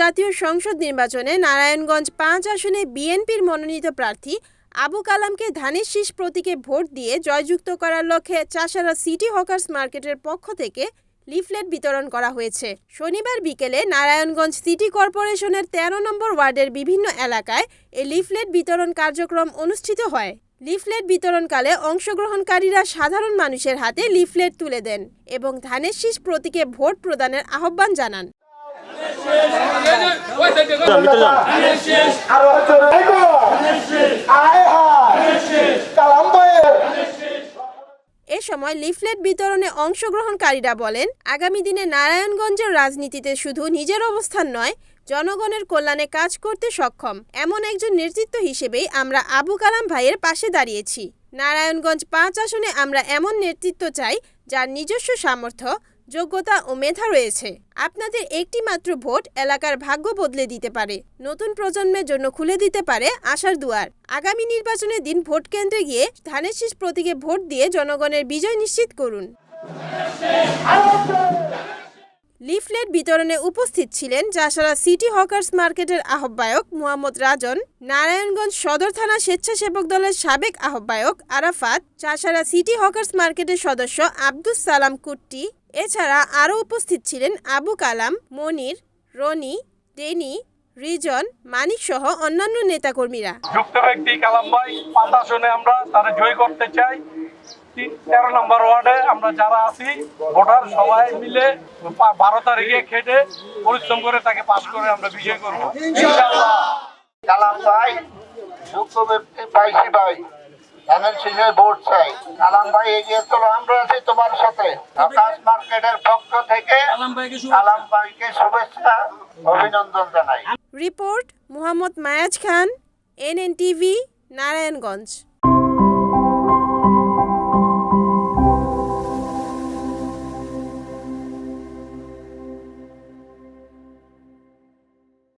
জাতীয় সংসদ নির্বাচনে নারায়ণগঞ্জ পাঁচ আসনে বিএনপির মনোনীত প্রার্থী আবু কালামকে ধানের শীষ প্রতীকে ভোট দিয়ে জয়যুক্ত করার লক্ষ্যে চাষারা সিটি হকার্স মার্কেটের পক্ষ থেকে লিফলেট বিতরণ করা হয়েছে। শনিবার বিকেলে নারায়ণগঞ্জ সিটি কর্পোরেশনের ১৩ নম্বর ওয়ার্ডের বিভিন্ন এলাকায় এই লিফলেট বিতরণ কার্যক্রম অনুষ্ঠিত হয়। লিফলেট বিতরণকালে অংশগ্রহণকারীরা সাধারণ মানুষের হাতে লিফলেট তুলে দেন এবং ধানের শীষ প্রতীকে ভোট প্রদানের আহ্বান জানান। এ সময় লিফলেট বিতরণে অংশগ্রহণকারীরা বলেন, আগামী দিনে নারায়ণগঞ্জের রাজনীতিতে শুধু নিজের অবস্থান নয়, জনগণের কল্যাণে কাজ করতে সক্ষম। এমন একজন নেতৃত্ব হিসেবেই আমরা আবু কালাম ভাইয়ের পাশে দাঁড়িয়েছি। নারায়ণগঞ্জ পাঁচ আসনে আমরা এমন নেতৃত্ব চাই, যার নিজস্ব সামর্থ্য যোগ্যতা ও মেধা রয়েছে। আপনাদের একটি মাত্র ভোট এলাকার ভাগ্য বদলে দিতে পারে। নতুন প্রজন্মের জন্য খুলে দিতে পারে আশার দুয়ার। আগামী নির্বাচনের দিন ভোট কেন্দ্রে গিয়ে ধানের শীষ প্রতীকে ভোট দিয়ে জনগণের বিজয় নিশ্চিত করুন। লিফলেট বিতরণে উপস্থিত ছিলেন চাষারা সিটি হকার্স মার্কেটের আহ্বায়ক মোহাম্মদ রাজন, নারায়ণগঞ্জ সদর থানা স্বেচ্ছাসেবক দলের সাবেক আহ্বায়ক আরাফাত চাষারা সিটি হকার্স মার্কেটের সদস্য আব্দুস সালাম কুট্টি এছাড়া আরও উপস্থিত ছিলেন আবু কালাম মনির রনি ডেনি রিজন মানিক সহ অন্যান্য নেতাকর্মীরা। যুক্ত ব্যক্তি কালাম ভাই পাঁচ আসনে আমরা তারা জয় করতে চাই। তেরো নম্বর ওয়ার্ডে আমরা যারা আছি ভোটার সবাই মিলে বারো তারিখে খেটে পরিশ্রম করে তাকে পাশ করে আমরা বিজয় করব। কালাম ভাই যোগ্য ব্যক্তি পাইছি ভাই। ধানের শীষে ভোট চাই। কালাম ভাই এগিয়ে চলো আমরা আছি তোমার সাথে। আকাশ মার্কেটের পক্ষ থেকে আলাম ভাইকে শুভেচ্ছা অভিনন্দন জানাই। Report Mohammad Mayaz Khan NNTV Narayanganj.